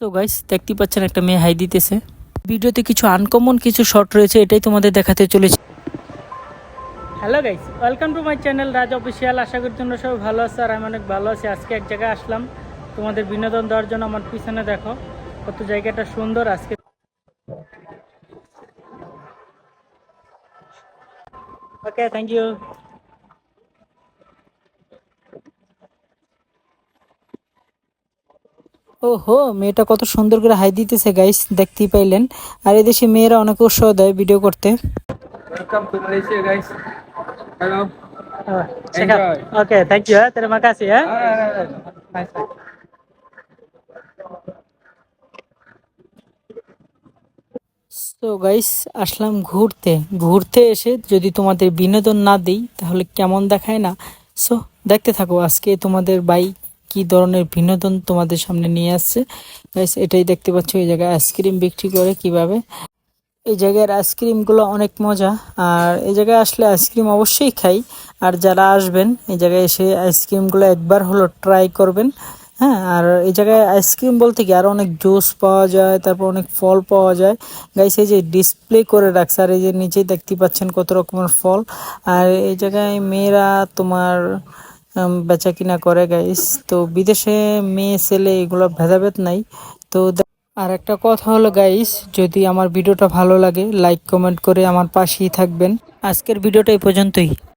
So guys দেখতে পাচ্ছেন একটা মেয়ে হাই দিতেছে। ভিডিওতে কিছু আনকমন কিছু শর্ট রয়েছে, এটাই তোমাদের দেখাতে চলেছে। Hello guys welcome to my channel Raj official আশা করি তোমরা সবাই ভালো আছো আর আমি অনেক ভালো আছি। আজকে এক জায়গায় আসলাম, তোমাদের বিনোদন দেওয়ার জন্য আমার পিছনে দেখো, কত জায়গাটা সুন্দর আজকে। ওকে থ্যাংক ইউ ওহো মেয়েটা কত সুন্দর করে হাই দিতেছে গাইস দেখতেই পাইলেন। আর এদেশে মেয়েরা অনেক উৎসাহ দেয় ভিডিও করতে. Terima kasih ya. তো গাইস আসলাম ঘুরতে। ঘুরতে এসে যদি তোমাদের বিনোদন না দিই তাহলে কেমন দেখায় না? সো দেখতে থাকো আজকে তোমাদের বাই কি ধরনের বিনোদন তোমাদের সামনে নিয়ে আসছে? এটাই দেখতে পাচ্ছ, এই জায়গায় আইসক্রিম বিক্রি করে কীভাবে। এই জায়গার আইসক্রিমগুলো অনেক মজা, আর এই জায়গায় আসলে আইসক্রিম অবশ্যই খাই। আর যারা আসবেন, এই জায়গায় এসে আইসক্রিমগুলো একবার হলো ট্রাই করবেন হ্যাঁ? আর এই জায়গায় আইসক্রিম বলতে কি, আর অনেক জুস পাওয়া যায়, তারপর অনেক ফল পাওয়া যায়। গাইস এই যে ডিসপ্লে করে রাখছে, আর এই যে নিচেই দেখতে পাচ্ছেন কত রকমের ফল। আর এই জায়গায় মেয়েরা তোমার বেচা কিনা করে গাইস তো বিদেশে মেয়ে, ছেলে এগুলো ভেদাভেদ নাই। তো আর একটা কথা হলো গাইস যদি আমার ভিডিওটা ভালো লাগে লাইক কমেন্ট করে আমার পাশেই থাকবেন। আজকের ভিডিওটা এই পর্যন্তই।